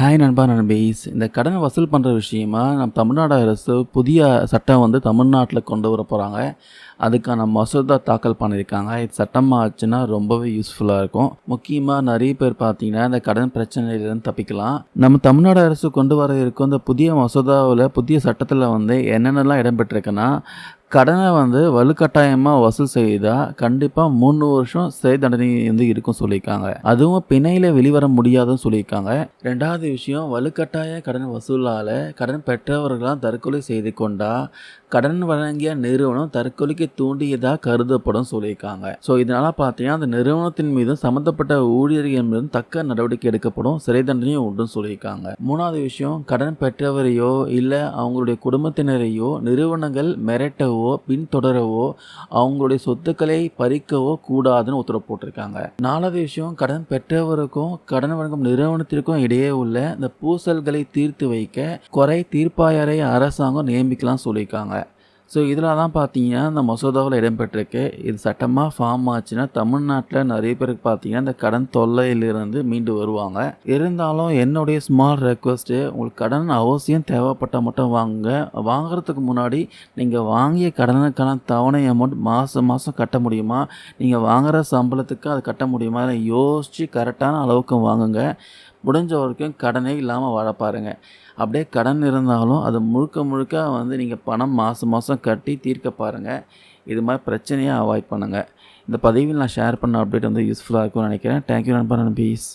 Hi நண்பா நண்பீஸ் இந்த கடனை வசூல் பண்ணுற விஷயமா நம்ம தமிழ்நாடு அரசு புதிய சட்டம் வந்து தமிழ்நாட்டில் கொண்டு வர போகிறாங்க அதுக்கான மசோதா தாக்கல் பண்ணியிருக்காங்க. இது சட்டமாக ஆச்சுன்னா ரொம்பவே யூஸ்ஃபுல்லாக இருக்கும். முக்கியமாக நிறைய பேர் பார்த்தீங்கன்னா இந்த கடன் பிரச்சனையிலேருந்து தப்பிக்கலாம். நம்ம தமிழ்நாடு அரசு கொண்டு வர இருக்கும் இந்த புதிய மசோதாவில் புதிய சட்டத்தில் வந்து என்னென்னலாம் இடம்பெற்றிருக்குன்னா கடனை வந்து வலுக்கட்டாயமாக வசூல் செய்தால் கண்டிப்பாக மூணு வருஷம் சிறை தண்டனை வந்து இருக்கும் சொல்லியிருக்காங்க. அதுவும் பிணையில் வெளிவர முடியாதுன்னு சொல்லியிருக்காங்க. ரெண்டாவது விஷயம் வலுக்கட்டாய கடன் வசூலால் கடன் பெற்றவர்களாம் தற்கொலை செய்து கொண்டால் கடன் வழங்கிய நிறுவனம் தற்கொலைக்கு தூண்டியதாக கருதப்படும் சொல்லியிருக்காங்க. ஸோ இதனால் பார்த்தீங்கன்னா அந்த நிறுவனத்தின் மீதும் சம்மந்தப்பட்ட ஊழியர்கள் மீதும் தக்க நடவடிக்கை எடுக்கப்படும் சிறை தண்டனையும் உண்டுன்னு சொல்லியிருக்காங்க. மூணாவது விஷயம் கடன் பெற்றவரையோ இல்லை அவங்களுடைய குடும்பத்தினரையோ நிறுவனங்கள் மிரட்டவோ பின்தொடரவோ அவங்களுடைய சொத்துக்களை பறிக்கவோ கூடாதுன்னு உத்தரவு போட்டிருக்காங்க. நாலாவது விஷயம் கடன் பெற்றவருக்கும் கடன் வழங்கும் நிறுவனத்திற்கும் இடையே உள்ள இந்த பூசல்களை தீர்த்து வைக்க குறை தீர்ப்பாயரை அரசாங்கம் நியமிக்கலாம் சொல்லியிருக்காங்க. ஸோ இதில் தான் பார்த்தீங்கன்னா இந்த மசோதாவில் இடம்பெற்றிருக்கு. இது சட்டமாக ஃபார்ம் ஆச்சுன்னா தமிழ்நாட்டில் நிறைய பேருக்கு பார்த்தீங்கன்னா இந்த கடன் தொல்லையிலிருந்து மீண்டு வருவாங்க. இருந்தாலும் என்னுடைய ஸ்மால் ரெக்வஸ்ட்டு உங்களுக்கு கடன் அவசியம் தேவைப்பட்டால் மட்டும் வாங்குங்க. வாங்குறதுக்கு முன்னாடி நீங்கள் வாங்கிய கடனுக்கான தவணை அமௌண்ட் மாதம் மாதம் கட்ட முடியுமா? நீங்கள் வாங்குகிற சம்பளத்துக்கு அதை கட்ட முடியுமா? யோசித்து கரெக்டான அளவுக்கு வாங்குங்க. முடிஞ்ச வரைக்கும் கடனே இல்லாமல் வாழ பாருங்கள் அப்படியே கடன் இருந்தாலும் அது முழுக்க முழுக்க வந்து நீங்கள் பணம் மாதம் மாதம் கட்டி தீர்க்க பாருங்கள் இது மாதிரி பிரச்சனையை அவாய்ட் பண்ணுங்கள் இந்த பதிவில் நான் ஷேர் பண்ண அப்டேட் வந்து யூஸ்ஃபுல்லாக இருக்கும்னு நினைக்கிறேன். தேங்க்யூ நண்பர் பீஸ்